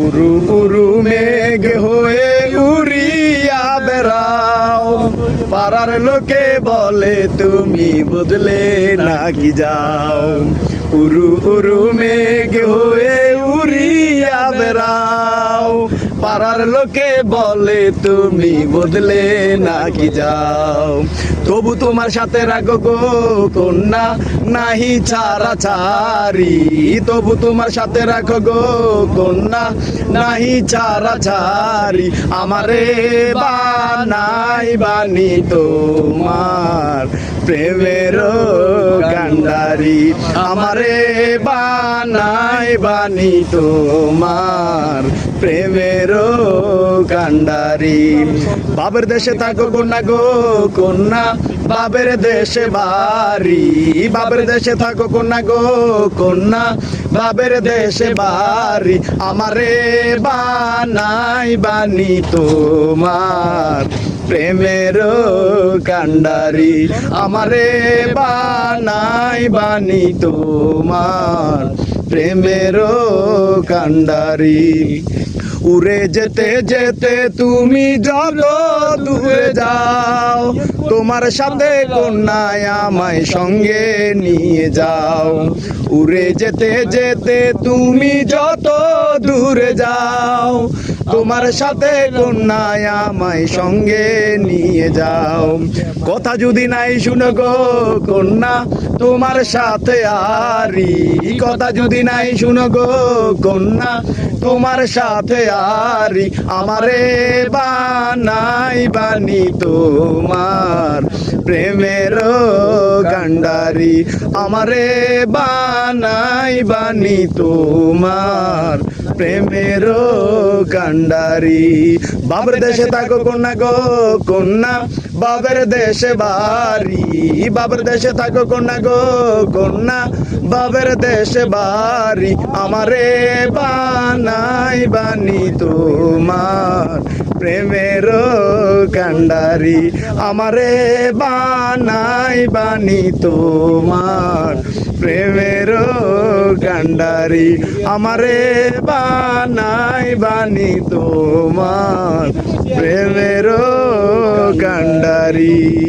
উরু উরু মেঘ হয়ে উড়িয়া বেড়াও। পাড়ার লোকে বলে, তুমি বদলে নাকি যাও। উরু উরু মেঘ হয়ে উড়িয়া বেড়াও। পাড়ার লোকে বলে, তুমি বদলে নাকি যাও? তবু তোমার সাথে রাখো গো কন্যা, নাহি ছাড়া ছাড়ি। তবু তোমার সাথে রাখো গো কন্যা, নাহি ছাড়া ছাড়ি। আমারে বানাই বানি তোমার প্রেমের কান্ডারি আমারে বানাই বানি তোমার প্রেমের কান্ডারি। বাবের দেশে থাকো, কন্যা গো, কন্যা। বাবের দেশে বাড়ি। বাবের দেশে থাকো, কন্যা গো, কন্যা। বাবের দেশে বাড়ি। আমারে বানাই বানি তোমার। প্রেমের কান্ডারি আমারে বানাই বানি তোমার। প্রেমের কান্ডারি, উড়ে যেতে যেতে তুমি যত দূরে যাও, তোমার সাথে কন্যায় আমায় সঙ্গে নিয়ে যাও। উড়ে যেতে যেতে তুমি যত দূরে যাও তোমার সাথে কন্যায় আমায় সঙ্গে নিয়ে যাও। কথা যদি নাই শুনো গো কন্যা, তোমার সাথে আরি কথা যদি নাই শুনো গো কন্যা, তোমার সাথে আরি আমারে বানাই বানি তোমার প্রেমের গান্ডারি আমারে বানাই বানি তোমার প্রেমের কান্ডারি বাবার দেশে থাকো কন্যা গো, কন্যা। বাবার দেশে বাড়ি বাবার দেশে থাকো কন্যা গো, কন্যা। বাবার দেশে বাড়ি আমারে বানাই বানি তোমার। প্রেমের কান্ডারি আমারে বানাই বানি তোমার। প্রেমের কান্ডারি আমারে বানাই বানি তোমার। প্রেমের কান্ডারি।